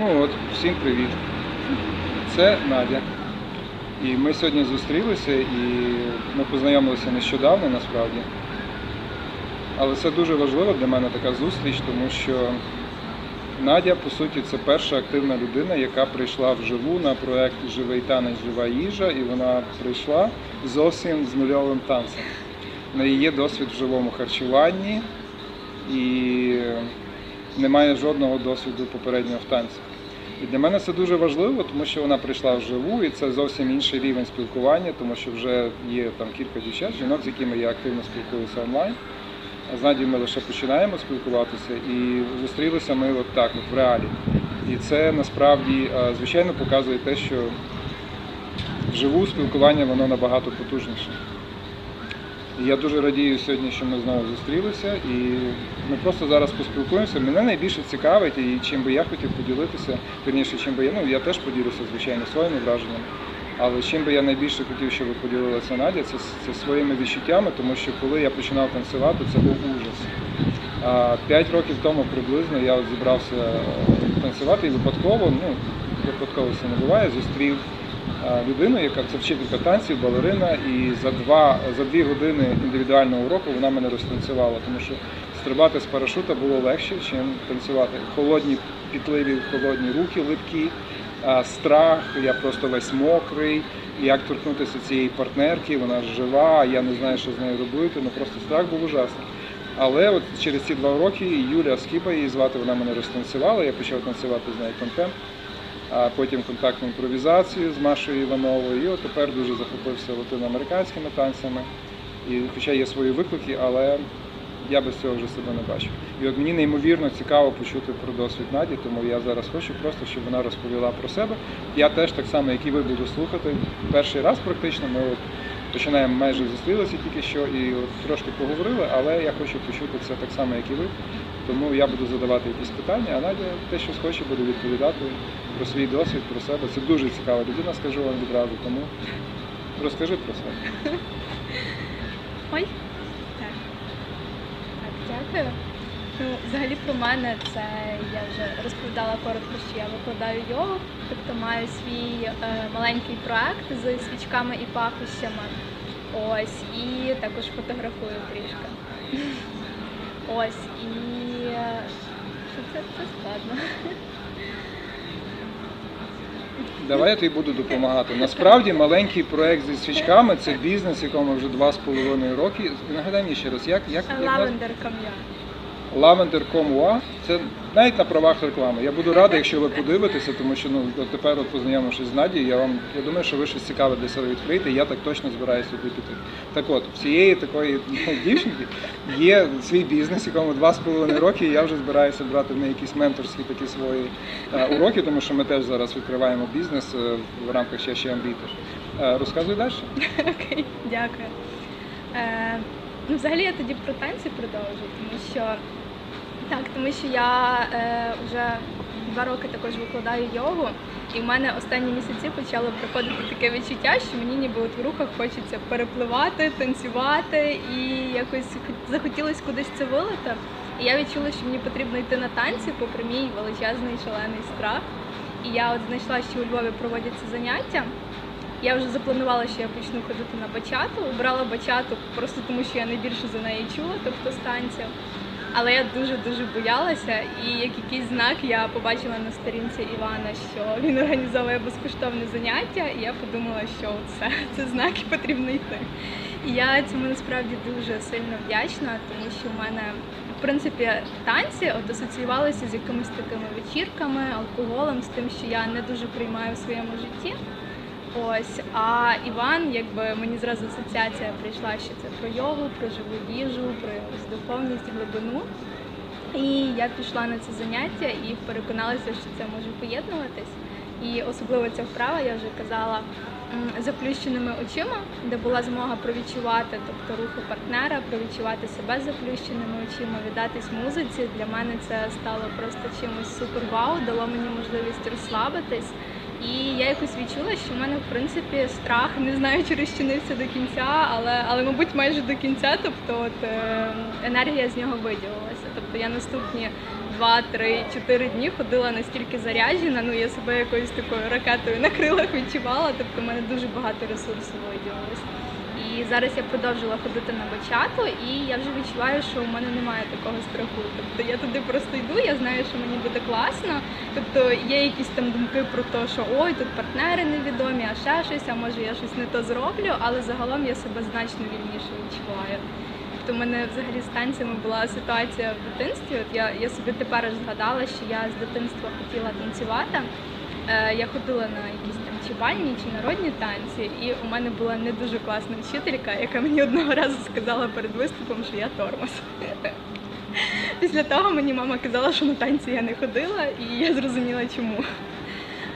Ну от, всім привіт. Це Надя. І ми сьогодні зустрілися і ми познайомилися нещодавно насправді. Але це дуже важливо для мене така зустріч, тому що Надя, по суті, це перша активна людина, яка прийшла вживу на проект Живий танець, жива їжа, і вона прийшла зовсім з нульовим танцем. Неї є досвід в живому харчуванні і немає жодного досвіду попереднього в танцях. І для мене це дуже важливо, тому що вона прийшла вживу, і це зовсім інший рівень спілкування, тому що вже є там кілька дівчат, жінок, з якими я активно спілкуюся онлайн. А з Надією ми лише починаємо спілкуватися і зустрілися ми от так, от в реалі. І це насправді, е, звичайно, показує те, що вживу спілкування воно набагато потужніше. І я дуже радію сьогодні, що ми знову зустрілися, і ми просто зараз поспілкуємося. Мене найбільше цікавить, і чим би я хотів поділитися, вірніше, чим би я, ну я теж поділюся, звичайно, своїми враженнями. Але чим би я найбільше хотів, щоб ви поділилася Надя, це, це своїми відчуттями, тому що коли я починав танцювати, це був ужас. П'ять років тому приблизно я от зібрався е, танцювати і випадково, ну випадково це не буває, зустрів е, людину, яка це вчителька танців, балерина, і за два за дві години індивідуального уроку вона мене розтанцювала, тому що стрибати з парашута було легше, ніж танцювати. Холодні, пітливі, холодні руки, липкі, страх, я просто весь мокрий. Як торкнутися цієї партнерки, вона жива, я не знаю, що з нею робити. Ну просто страх був ужасний. Але от через ці два роки Юля Скіпа її звати, вона мене розтанцювала, я почав танцювати з нею контемп, а потім контактну імпровізацію з Машою Івановою. І от тепер дуже захопився латиноамериканськими танцями. І хоча є свої виклики, але я без цього вже себе не бачу. І от мені неймовірно цікаво почути про досвід Наді, тому я зараз хочу просто, щоб вона розповіла про себе. Я теж так само, як і ви буду слухати. Перший раз практично ми от починаємо майже зустрілися тільки що і от трошки поговорили, але я хочу почути це так само, як і ви. Тому я буду задавати якісь питання, а Надя те, що схоче, буде відповідати про свій досвід, про себе. Це дуже цікава людина, скажу вам відразу. Тому розкажи про себе. Ой. Дякую. Ну, взагалі про мене це я вже розповідала коротко, що я викладаю йогу, тобто маю свій е, маленький проект з свічками і пахощами. Ось, і також фотографую трішки. Ось, і е, що це, це складно. Давай я тобі буду допомагати. Насправді маленький проект зі свічками це бізнес, якому вже два з половиною роки. Нагадай мені ще раз, як, як, як Лавендер кам'я. Lavender.com.ua. Це навіть на правах реклами. Я буду радий, якщо ви подивитеся, тому що ну тепер, от познайомившись з Надією, я вам я думаю, що ви щось цікаве для себе відкриєте. Я так точно збираюся туди піти. Так от, в цієї такої ну, дівчинки є свій бізнес, якому два з половиною роки. і Я вже збираюся брати в неї якісь менторські такі свої е, уроки, тому що ми теж зараз відкриваємо бізнес е, в рамках ще ще амбітиш. Е, розказуй далі. Окей, дякую. Е, ну, взагалі я тоді про танці продовжу, тому що так, тому що я е, вже два роки також викладаю йогу, і в мене останні місяці почало приходити таке відчуття, що мені ніби от в рухах хочеться перепливати, танцювати, і якось захотілося кудись це вилити. І я відчула, що мені потрібно йти на танці, попри мій величезний шалений страх. І я от знайшла, що у Львові проводяться заняття. Я вже запланувала, що я почну ходити на бачату. Обрала бачату просто тому, що я найбільше за неї чула, тобто з танців. Але я дуже дуже боялася, і як якийсь знак я побачила на сторінці Івана, що він організовує безкоштовне заняття, і я подумала, що це, це знак і потрібно йти. І я цьому насправді дуже сильно вдячна, тому що в мене в принципі танці от асоціювалися з якимись такими вечірками, алкоголем, з тим, що я не дуже приймаю в своєму житті. Ось, а Іван, якби мені зразу асоціація прийшла, що це про йогу, про живу їжу, про якусь духовність, глибину. І я пішла на це заняття і переконалася, що це може поєднуватись. І особливо ця вправа, я вже казала, заплющеними очима, де була змога провідчувати, тобто рухи партнера, провідчувати себе заплющеними очима, віддатись музиці. Для мене це стало просто чимось супер вау, дало мені можливість розслабитись. І я якось відчула, що в мене в принципі страх не знаю, чи розчинився до кінця, але але мабуть майже до кінця. Тобто, от е, енергія з нього виділилася. Тобто я наступні 2, 3, 4 дні ходила настільки заряджена, ну я себе якоюсь такою ракетою на крилах відчувала, тобто в мене дуже багато ресурсу виділилось. І зараз я продовжила ходити на бачату, і я вже відчуваю, що у мене немає такого страху. Тобто я туди просто йду, я знаю, що мені буде класно. Тобто є якісь там думки про те, що ой, тут партнери невідомі, а ще щось, а може я щось не то зроблю, але загалом я себе значно вільніше відчуваю. Тобто в мене взагалі з танцями була ситуація в дитинстві. От я, я собі тепер згадала, що я з дитинства хотіла танцювати. Е, Я ходила на якісь там чи чи народні танці, і у мене була не дуже класна вчителька, яка мені одного разу сказала перед виступом, що я тормоз. Після того мені мама казала, що на танці я не ходила, і я зрозуміла чому.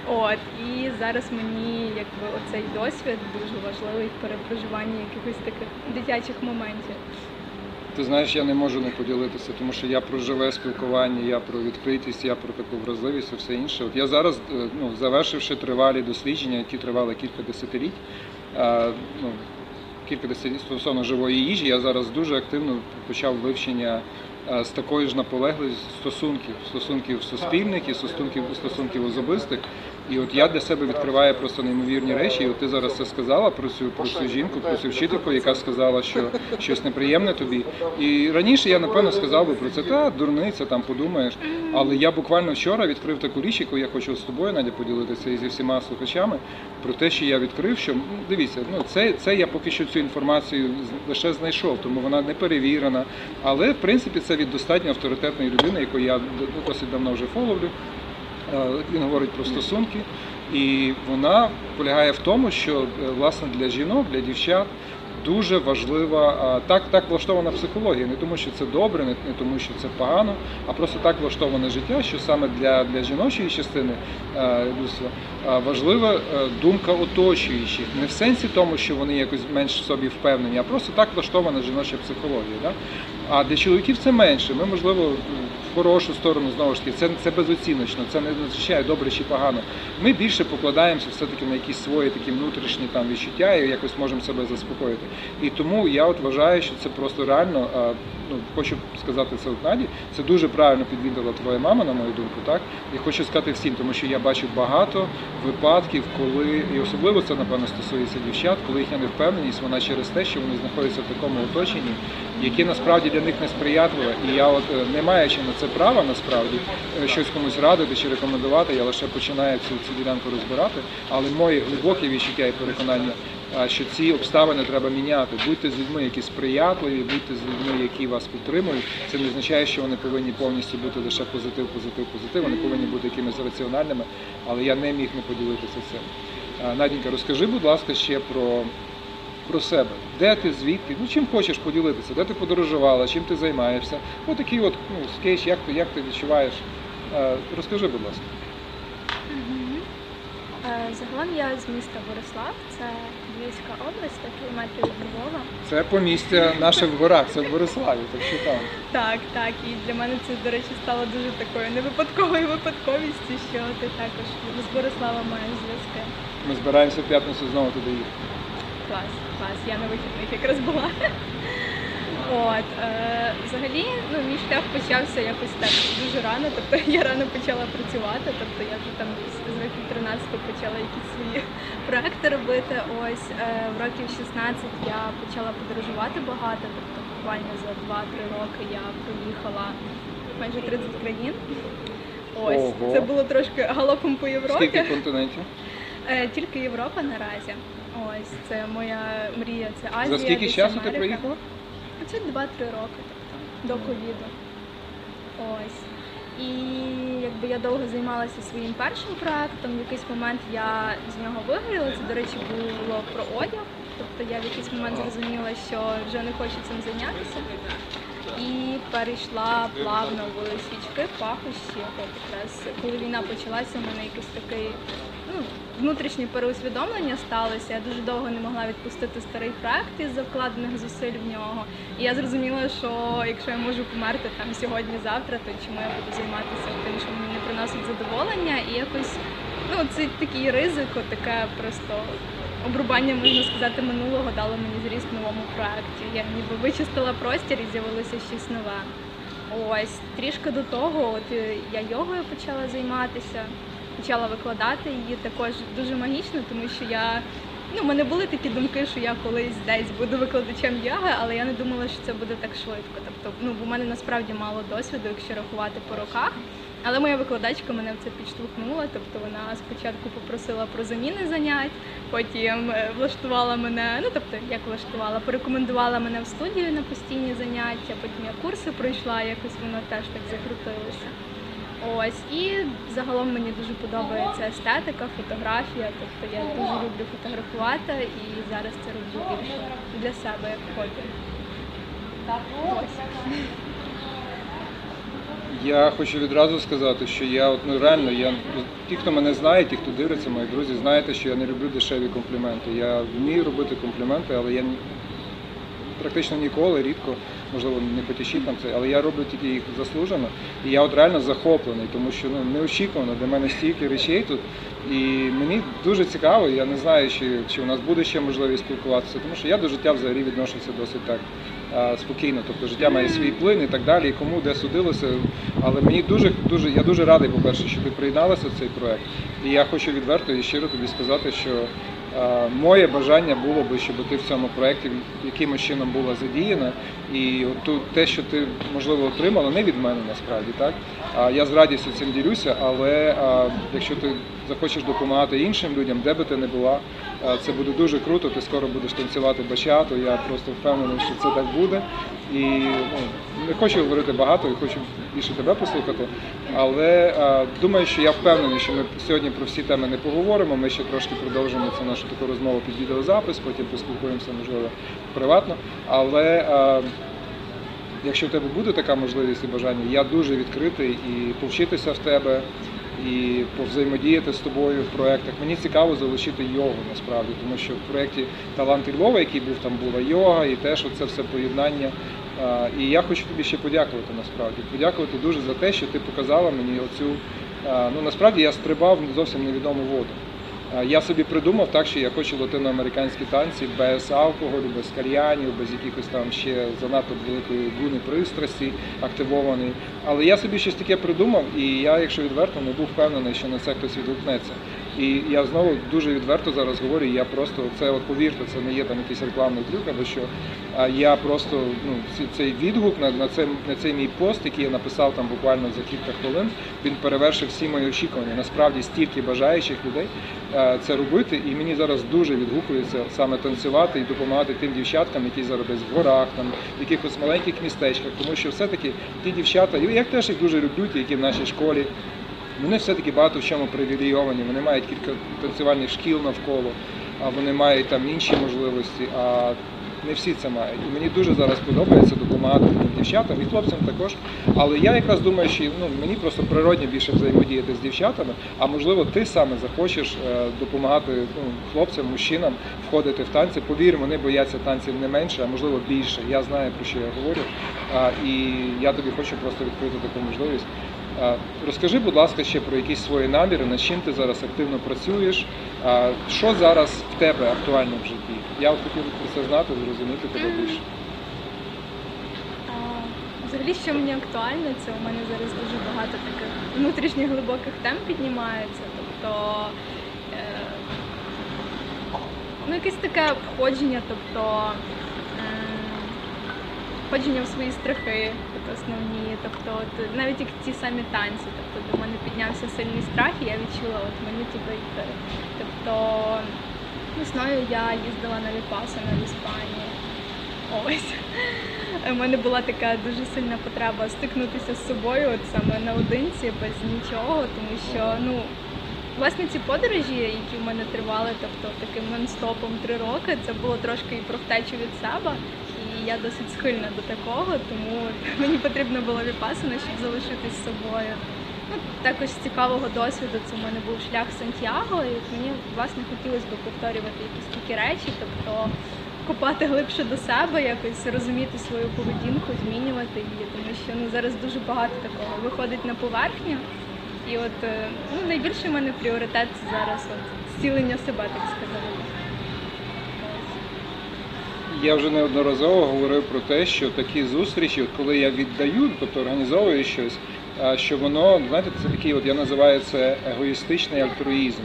От і зараз мені якби оцей досвід дуже важливий в перепроживанні якихось таких дитячих моментів. Ти знаєш, я не можу не поділитися, тому що я про живе спілкування, я про відкритість, я про таку вразливість і все інше. От я зараз, е, ну, завершивши тривалі дослідження, які тривали кілька десятиліть, е, ну, кілька десятиліть стосовно живої їжі, я зараз дуже активно почав вивчення е, з такою ж наполегливістю стосунків, стосунків суспільних і стосунків, стосунків особистих. І от я для себе відкриваю просто неймовірні речі. І от ти зараз це сказала про цю про цю жінку, про цю вчительку, яка сказала, що щось неприємне тобі. І раніше я напевно сказав би про це, та дурниця, там подумаєш. Але я буквально вчора відкрив таку річ, яку я хочу з тобою Надя поділитися і зі всіма слухачами про те, що я відкрив, що ну, дивіться, ну це, це я поки що цю інформацію лише знайшов, тому вона не перевірена. Але в принципі це від достатньо авторитетної людини, яку я досить давно вже фоловлю. Е, Він говорить про стосунки, і вона полягає в тому, що е, власне для жінок, для дівчат дуже важлива так, так влаштована психологія. Не тому, що це добре, не, тому, що це погано, а просто так влаштоване життя, що саме для, для жіночої частини е, людства е, важлива е, думка оточуючих. Не в сенсі тому, що вони якось менш в собі впевнені, а просто так влаштована жіноча психологія. Да? А для чоловіків це менше. Ми, можливо, хорошу сторону знову ж таки, це, це безоціночно, це не означає добре чи погано. Ми більше покладаємося все-таки на якісь свої такі внутрішні там відчуття і якось можемо себе заспокоїти. І тому я от вважаю, що це просто реально. Ну, хочу сказати це от Наді, це дуже правильно підвідала твоя мама, на мою думку, так? І хочу сказати всім, тому що я бачу багато випадків, коли, і особливо це напевно стосується дівчат, коли їхня невпевненість, вона через те, що вони знаходяться в такому оточенні, яке насправді для них несприятливе. І я от е, не маючи на це права насправді е, щось комусь радити чи рекомендувати, я лише починаю цю, цю ділянку розбирати. Але мої глибокі відчуття і переконання, що ці обставини треба міняти. Будьте з людьми, які сприятливі, будьте з людьми, які вас підтримують. Це не означає, що вони повинні повністю бути лише позитив, позитив, позитив. Вони повинні бути якимись раціональними, але я не міг не поділитися цим. А, Надінька, розкажи, будь ласка, ще про. Про себе, де ти, звідки, ну чим хочеш поділитися, де ти подорожувала, чим ти займаєшся. Ось такий от ну, скетч, як ти, як ти відчуваєш. Е, Розкажи, будь ласка. Е, Загалом я з міста Борислав, це Львівська область, 100 кілометрів від Львова. Це помістя наше в горах, це в Бориславі, так що там. Так, так. І для мене це, до речі, стало дуже такою невипадковою випадковістю, що ти також з Борислава маєш зв'язки. Ми збираємося в п'ятницю знову туди їхати. Клас, клас. Я на вихідних якраз була. От, е, взагалі, ну, мій шлях почався якось так дуже рано. Тобто я рано почала працювати, тобто я вже там з років 13 почала якісь свої проекти робити. Ось е, в років 16 я почала подорожувати багато, тобто буквально за 2-3 роки я проїхала майже 30 країн. Ось, Ого. це було трошки галопом по Європі. Скільки континентів? Е, Тільки Європа наразі. Ось це моя мрія. Це Азія. За скільки десь часу ти Америка. проїхала? Це 2-3 роки, тобто до ковіду. Ось. І якби я довго займалася своїм першим проектом. В якийсь момент я з нього вигоріла. Це, до речі, було про одяг. Тобто я в якийсь момент зрозуміла, що вже не хочу цим зайнятися. І перейшла плавно в свічки, пахощі. Якраз коли війна почалася, у мене якийсь такий ну, внутрішнє переусвідомлення сталося. Я дуже довго не могла відпустити старий проект із-за вкладених зусиль в нього. І я зрозуміла, що якщо я можу померти там сьогодні-завтра, то чому я буду займатися тим, що мені не приносить задоволення, і якось ну це такий ризик, таке просто. Обрубання, можна сказати, минулого дало мені зріст в новому проекті. Я ніби вичистила простір і з'явилося щось нове. Ось трішки до того, от е, я йогою почала займатися, почала викладати її також дуже магічно, тому що я ну, в мене були такі думки, що я колись десь буду викладачем йоги, але я не думала, що це буде так швидко. Тобто, ну бо в мене насправді мало досвіду, якщо рахувати по роках. Але моя викладачка мене в це підштовхнула. Тобто вона спочатку попросила про заміни занять, потім е, влаштувала мене, ну тобто як влаштувала, порекомендувала мене в студію на постійні заняття. Потім я курси пройшла, якось воно теж так закрутилося. Ось і загалом мені дуже подобається естетика, фотографія. Тобто я дуже люблю фотографувати і зараз це роблю більше для себе як хобі. Я хочу відразу сказати, що я от ну реально, я ті, хто мене знає, ті, хто дивиться, мої друзі, знаєте, що я не люблю дешеві компліменти. Я вмію робити компліменти, але я практично ніколи, рідко, можливо, не потішіть там це, але я роблю тільки їх заслужено. І я от реально захоплений, тому що ну неочікувано для мене стільки речей тут. І мені дуже цікаво, я не знаю, чи, чи у нас буде ще можливість спілкуватися, тому що я до життя взагалі відношуся досить так а, спокійно. Тобто життя має свій плин і так далі, і кому де судилося. Але мені дуже дуже я дуже радий, по-перше, що ти приєдналася в цей проект. І я хочу відверто і щиро тобі сказати, що моє бажання було би, щоб ти в цьому проєкті якимось чином була задіяна. І от те, що ти можливо отримала, не від мене насправді, так а я з радістю цим ділюся, але якщо ти захочеш допомагати іншим людям, де би ти не була, це буде дуже круто. Ти скоро будеш танцювати бачату. Я просто впевнений, що це так буде. І ну, не хочу говорити багато, і хочу більше тебе послухати. Але а, думаю, що я впевнений, що ми сьогодні про всі теми не поговоримо. Ми ще трошки продовжимо цю нашу таку розмову під відеозапис, потім поспілкуємося, можливо, приватно. Але а, якщо в тебе буде така можливість і бажання, я дуже відкритий і повчитися в тебе, і повзаємодіяти з тобою в проєктах. Мені цікаво залучити йогу насправді, тому що в проєкті Таланти Львова, який був там була йога, і теж це все поєднання. І я хочу тобі ще подякувати насправді. Подякувати дуже за те, що ти показала мені оцю. Ну насправді я стрибав зовсім невідому воду. Я собі придумав так, що я хочу латиноамериканські танці без алкоголю, без кальянів, без якихось там ще занадто великої гуни пристрасті активованої. Але я собі щось таке придумав, і я, якщо відверто, не був впевнений, що на це хтось відгукнеться. І я знову дуже відверто зараз говорю. Я просто це от повірте, це не є там якийсь рекламний трюк, або що. А я просто ну цей відгук на, на це на цей мій пост, який я написав там буквально за кілька хвилин, він перевершив всі мої очікування. Насправді стільки бажаючих людей е, це робити, і мені зараз дуже відгукується саме танцювати і допомагати тим дівчаткам, які зараз десь в горах, там в якихось маленьких містечках, тому що все-таки ті дівчата, я теж їх дуже люблю, ті, які в нашій школі. Вони все-таки багато в чому привілейовані, вони мають кілька танцювальних шкіл навколо, а вони мають там інші можливості, а не всі це мають. І мені дуже зараз подобається допомагати дівчатам і хлопцям також. Але я якраз думаю, що ну, мені просто природні більше взаємодіяти з дівчатами, а можливо, ти саме захочеш е, допомагати ну, хлопцям, мужчинам входити в танці. Повір, вони бояться танців не менше, а можливо більше. Я знаю про що я говорю. І я тобі хочу просто відкрити таку можливість. Розкажи, будь ласка, ще про якісь свої наміри, над чим ти зараз активно працюєш, що зараз в тебе актуально в житті? Я от хотів про це знати, зрозуміти тебе більше. Взагалі, що мені актуально, це у мене зараз дуже багато таких внутрішніх глибоких тем піднімається. Тобто е, ну, якесь таке входження, тобто входження в свої страхи, тобто основні, тобто от, навіть як ті самі танці. Тобто до мене піднявся сильний страх, і я відчула, от мені туди йти. Тобто весною я їздила на Віпасану в Іспанії. Ось. У мене була така дуже сильна потреба стикнутися з собою, от саме наодинці, без нічого, тому що ну. Власне, ці подорожі, які в мене тривали, тобто таким нон-стопом три роки, це було трошки і про втечу від себе, я досить схильна до такого, тому мені потрібно було віпасана, щоб залишитись собою. Ну, також з цікавого досвіду це в мене був шлях Сантьяго, і мені власне хотілося б повторювати якісь такі речі, тобто копати глибше до себе, якось розуміти свою поведінку, змінювати її, тому що ну зараз дуже багато такого виходить на поверхню. І от е, ну, найбільший в мене пріоритет це зараз от зцілення себе, так сказати. Я вже неодноразово говорив про те, що такі зустрічі, коли я віддаю, тобто організовую щось, що воно, знаєте, це такий, от я називаю це егоїстичний альтруїзм.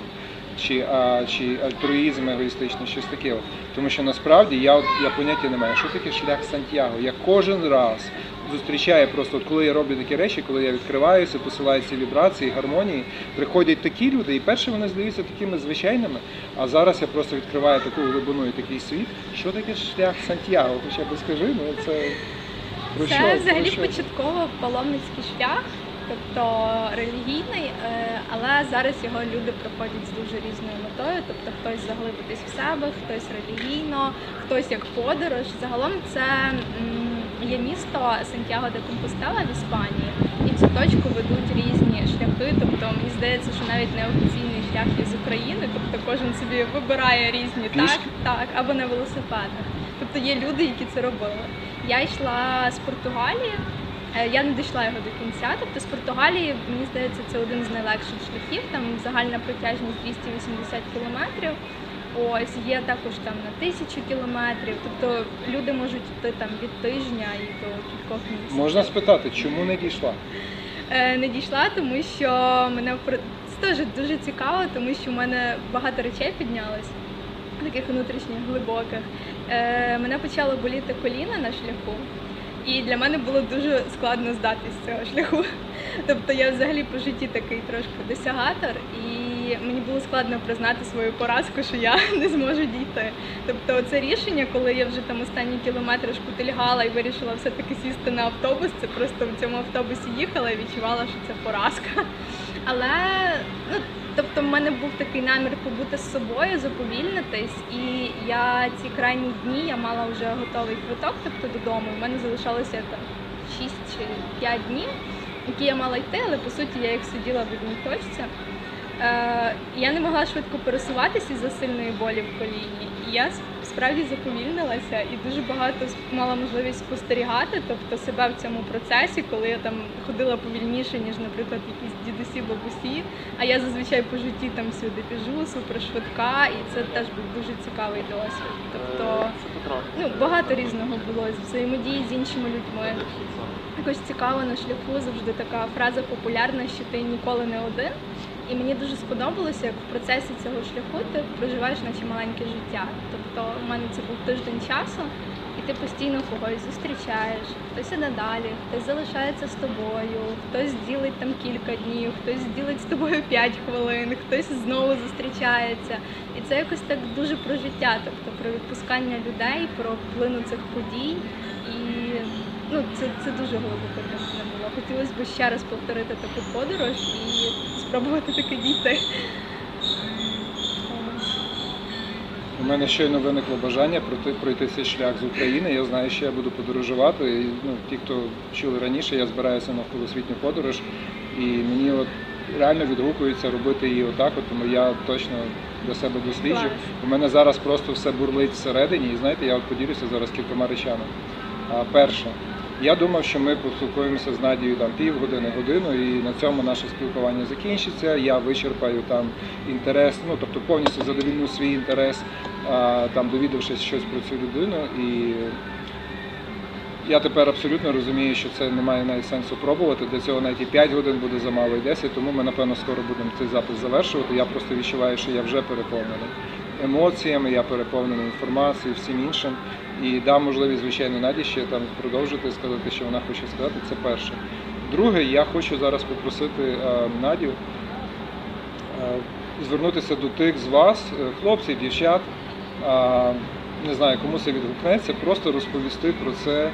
Чи, а, чи альтруїзм егоїстичний, щось таке. Тому що насправді я, я поняття не маю, що таке шлях Сантьяго. Я кожен раз зустрічаю просто, от коли я роблю такі речі, коли я відкриваюся, посилаю ці вібрації, гармонії, приходять такі люди, і перше вони здаються такими звичайними, а зараз я просто відкриваю таку глибину і такий світ. Що таке шлях Сантьяго? Хоча б скажи, ну це? Це взагалі початково паломницький шлях, тобто релігійний, е, але зараз його люди проходять з дуже різною метою. Тобто хтось заглибитись в себе, хтось релігійно, хтось як подорож. Загалом це є місто Сантьяго де Компостела в Іспанії, і цю точку ведуть різні шляхи. Тобто мені здається, що навіть неофіційний шлях є з України, тобто кожен собі вибирає різні так, так, або на велосипедах. Тобто є люди, які це робили. Я йшла з Португалії. Е, Я не дійшла його до кінця. Тобто з Португалії, мені здається, це один з найлегших шляхів. Там загальна протяжність 280 кілометрів. Ось є також там на тисячу кілометрів. Тобто люди можуть йти там від тижня і до кількох місяців. Можна спитати, чому не дійшла? Е, не дійшла, тому що мене це теж дуже цікаво, тому що в мене багато речей піднялось, таких внутрішніх глибоких. Е, мене почало боліти коліна на шляху, і для мене було дуже складно здатись з цього шляху. Тобто я взагалі по житті такий трошки досягатор, і мені було складно признати свою поразку, що я не зможу дійти. Тобто це рішення, коли я вже там останні кілометри шкутильгала і вирішила все-таки сісти на автобус, це просто в цьому автобусі їхала і відчувала, що це поразка. Але ну, тобто, в мене був такий намір побути з собою, заповільнитись, і я ці крайні дні я мала вже готовий квиток, тобто додому. У мене залишалося там 6 чи 5 днів, які я мала йти, але по суті я їх сиділа в одній точці. Е, я не могла швидко пересуватися із-за сильної болі в коліні. І я справді заповільнилася і дуже багато мала можливість спостерігати, тобто себе в цьому процесі, коли я там ходила повільніше, ніж, наприклад, якісь дідусі, бабусі. А я зазвичай по житті там всюди біжу, супершвидка, і це теж був дуже цікавий досвід. Тобто ну, багато різного було з взаємодії з іншими людьми. Якось цікаво на шляху завжди така фраза популярна, що ти ніколи не один. І мені дуже сподобалося, як в процесі цього шляху ти проживаєш наче маленьке життя. Тобто у мене це був тиждень часу, і ти постійно когось зустрічаєш, хтось іде далі, хтось залишається з тобою, хтось ділить там кілька днів, хтось ділить з тобою 5 хвилин, хтось знову зустрічається. І це якось так дуже про життя, тобто про відпускання людей, про вплину цих подій. І ну, це, це дуже глибоко для мене було. Хотілося б ще раз повторити таку подорож і спробувати таки дійти. У мене щойно виникло бажання пройти, пройти цей шлях з України. Я знаю, що я буду подорожувати. І, ну, ті, хто чули раніше, я збираюся на навколосвітню подорож, і мені от реально відгукується робити її отак, от, тому я точно для себе досліджу. У мене зараз просто все бурлить всередині, і знаєте, я от поділюся зараз кількома речами. А, перше, я думав, що ми поспілкуємося з Надією там півгодини, годину, і на цьому наше спілкування закінчиться. Я вичерпаю там інтерес, ну тобто повністю задовільню свій інтерес, там довідавшись щось про цю людину. І я тепер абсолютно розумію, що це не має навіть сенсу пробувати. Для цього навіть і 5 годин буде замало, і 10, тому ми напевно скоро будемо цей запис завершувати. Я просто відчуваю, що я вже переповнений емоціями, я переповнений інформацією, всім іншим. І дам можливість, звичайно, Наді ще там продовжити сказати, що вона хоче сказати. Це перше. Друге, я хочу зараз попросити е, Надю е, звернутися до тих з вас, е, хлопців, дівчат, не знаю, кому це відгукнеться, просто розповісти про це,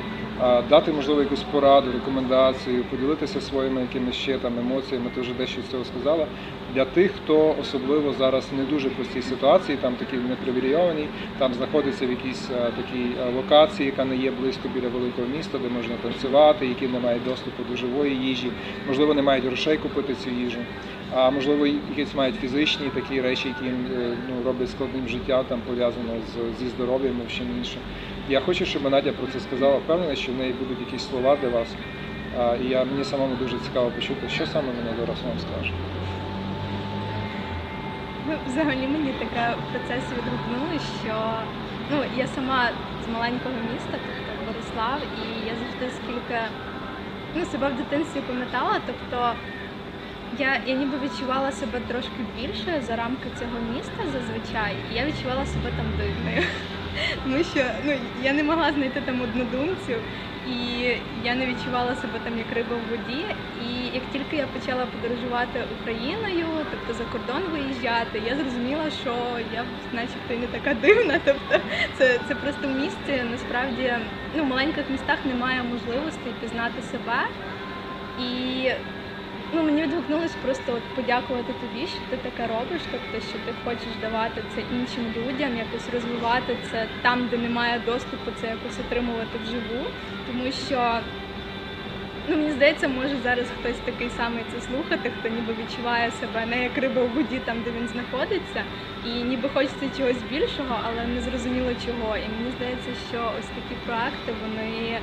дати можливо якусь пораду, рекомендацію, поділитися своїми якимись ще там емоціями. Ти вже дещо з цього сказала. Для тих, хто особливо зараз не дуже простій ситуації, там такі непривілейовані, там знаходиться в якійсь такій локації, яка не є близько біля великого міста, де можна танцювати, які не мають доступу до живої їжі, можливо, не мають грошей купити цю їжу, а можливо, якісь мають фізичні такі речі, які е, ну, роблять складним життя, там пов'язано з, зі здоров'ям і чим іншим. Я хочу, щоб Надя про це сказала. Впевнений, що в неї будуть якісь слова для вас. А, І я, мені самому дуже цікаво почути, що саме вона зараз вам скаже. Ну, взагалі мені таке в процесі відгукнули, що ну, я сама з маленького міста, тобто Борислав, і я завжди скільки ну, себе в дитинстві пам'ятала, тобто я, я ніби відчувала себе трошки більше за рамки цього міста зазвичай, і я відчувала себе там дивною. Тому що ну, я не могла знайти там однодумців, і я не відчувала себе там як риба в воді. І як тільки я почала подорожувати Україною, тобто за кордон виїжджати, я зрозуміла, що я начебто і не така дивна. Тобто це, це просто в місті насправді ну, в маленьких містах немає можливості пізнати себе. І ну, мені відгукнулось просто от подякувати тобі, що ти таке робиш, тобто, що ти хочеш давати це іншим людям, якось розвивати це там, де немає доступу, це якось отримувати вживу. Тому що ну, мені здається, може зараз хтось такий самий це слухати, хто ніби відчуває себе не як риба в воді там, де він знаходиться, і ніби хочеться чогось більшого, але не зрозуміло чого. І мені здається, що ось такі проекти вони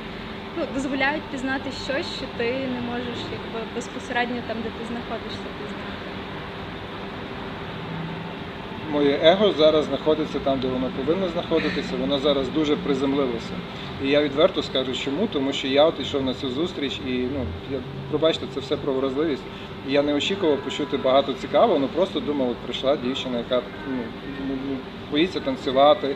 ну, дозволяють пізнати щось, що ти не можеш якби безпосередньо там, де ти знаходишся, пізнати. Моє его зараз знаходиться там, де воно повинно знаходитися. Воно зараз дуже приземлилося. І я відверто скажу, чому, тому що я от йшов на цю зустріч, і ну я пробачте, це все про вразливість. І я не очікував почути багато цікавого, ну просто думав, от прийшла дівчина, яка ну, ну, ну, боїться танцювати,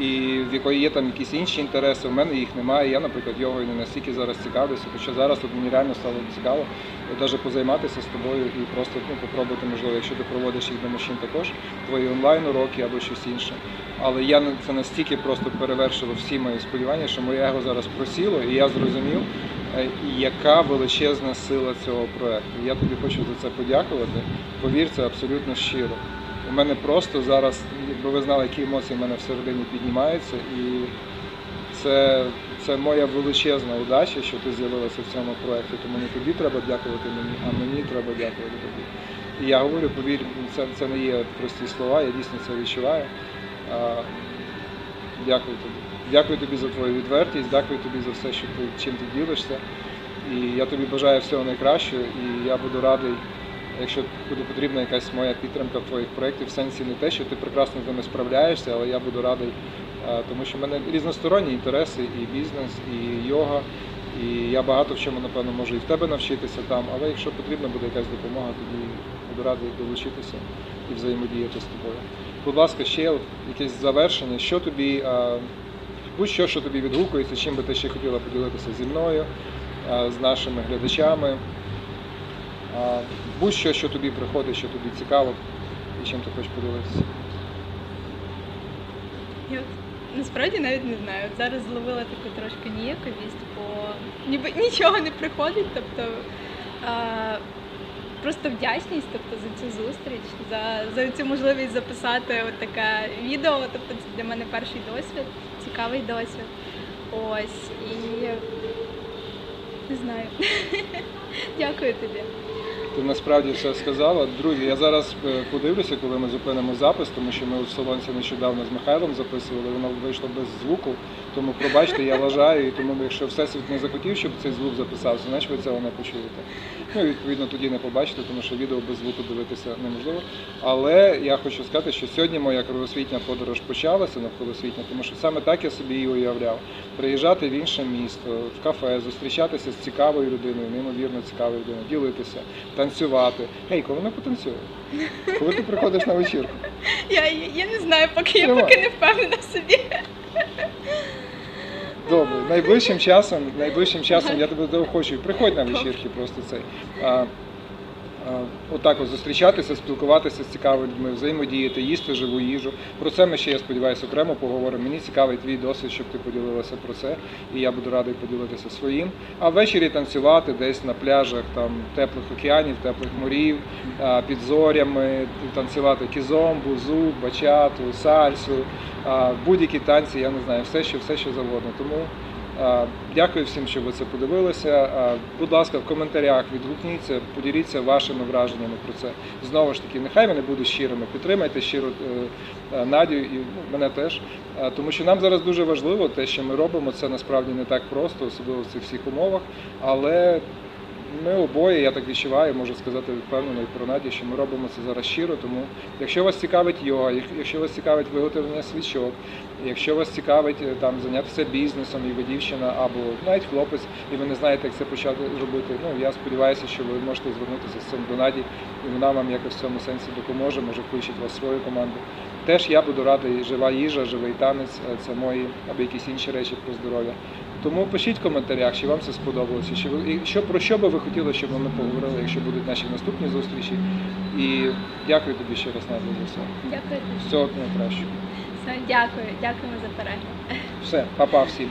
і в якої є там якісь інші інтереси. У мене їх немає. Я, наприклад, йогою не настільки зараз цікавлюся, хоча зараз от мені реально стало цікаво навіть позайматися з тобою і просто ну, попробувати, можливо, якщо ти проводиш їх для мужчин також, твої онлайн уроки або щось інше. Але я це настільки просто перевершило всі мої сподівання, що моє его зараз просіло, і я зрозумів, е, яка величезна сила цього проекту. Я тобі хочу за це подякувати. Повір, це абсолютно щиро. У мене просто зараз, якби ви знали, які емоції в мене всередині піднімаються, і це, це моя величезна удача, що ти з'явилася в цьому проєкті. Тому не тобі треба дякувати мені, а мені треба дякувати тобі. І я говорю, повір, це, це не є прості слова, я дійсно це відчуваю. А, дякую тобі. Дякую тобі за твою відвертість, дякую тобі за все, що ти чим ти ділишся. І я тобі бажаю всього найкращого, і я буду радий, якщо буде потрібна якась моя підтримка в твоїх проєктів, в сенсі не те, що ти прекрасно з ними справляєшся, але я буду радий, е, тому що в мене різносторонні інтереси, і бізнес, і йога. І я багато в чому, напевно, можу і в тебе навчитися там, але якщо потрібна буде якась допомога, тоді буду радий долучитися і взаємодіяти з тобою. Будь ласка, ще якесь завершення, що тобі, е, будь-що, що тобі відгукується, чим би ти ще хотіла поділитися зі мною, е, з нашими глядачами. Будь-що, що тобі приходить, що тобі цікаво, і чим ти хочеш поділитися. Я от насправді навіть не знаю. Зараз зловила таку трошки ніяковість, бо ніби нічого не приходить. Тобто а, просто вдячність тобто, за цю зустріч, за, за цю можливість записати таке відео. Тобто це для мене перший досвід, цікавий досвід. Ось і не знаю. Дякую тобі. Насправді все сказала. Друзі, я зараз е, подивлюся, коли ми зупинимо запис, тому що ми у Солонці нещодавно з Михайлом записували, воно вийшло без звуку. Тому пробачте, я вважаю, і тому якщо Всесвіт не захотів, щоб цей звук записався, значить ви цього не почуєте. Ну і відповідно тоді не побачите, тому що відео без звуку дивитися неможливо. Але я хочу сказати, що сьогодні моя кругосвітня подорож почалася навколосвітня, тому що саме так я собі її уявляв. Приїжджати в інше місто, в кафе, зустрічатися з цікавою людиною, неймовірно цікавою людиною, ділитися, танцювати. Гей, коли ми потанцюємо? Коли ти приходиш на вечірку? Я, я не знаю, поки я поки не впевнена в собі. Добре, найближчим часом, найближчим часом я тебе заохочую. Приходь на вечірки, просто цей. А, отак от зустрічатися, спілкуватися з цікавими людьми, взаємодіяти, їсти живу їжу. Про це ми ще, я сподіваюся, окремо поговоримо. Мені цікавий твій досвід, щоб ти поділилася про це, і я буду радий поділитися своїм. А ввечері танцювати десь на пляжах там теплих океанів, теплих морів, а, під зорями, танцювати кізомбу, зуб, бачату, сальсу, будь-які танці, я не знаю, все, що все, що завгодно. Тому Дякую всім, що ви це подивилися. Будь ласка, в коментарях відгукніться, поділіться вашими враженнями про це. Знову ж таки, нехай вони будуть щирими. Підтримайте щиро е, е, Надю і мене теж. Тому що нам зараз дуже важливо те, що ми робимо. Це насправді не так просто, особливо в цих всіх умовах. Але ми обоє, я так відчуваю, можу сказати впевнено і про Наді, що ми робимо це зараз щиро. Тому якщо вас цікавить йога, якщо вас цікавить виготовлення свічок, якщо вас цікавить е, там зайнятися бізнесом, і ви дівчина або навіть хлопець, і ви не знаєте, як це почати робити. Ну я сподіваюся, що ви можете звернутися з цим до Наді, і вона вам якось в цьому сенсі допоможе, може включить вас в свою команду. Теж я буду радий, жива їжа, живий танець, е, це мої або якісь інші речі про здоров'я. Тому пишіть в коментарях, чи вам це сподобалося, чи ви і що про що би ви хотіли, щоб ми поговорили, якщо будуть наші наступні зустрічі. І дякую тобі ще раз Надя, за все. Дякую. Всього найкращого. Все, дякую, дякуємо за перегляд. Все, па-па всім.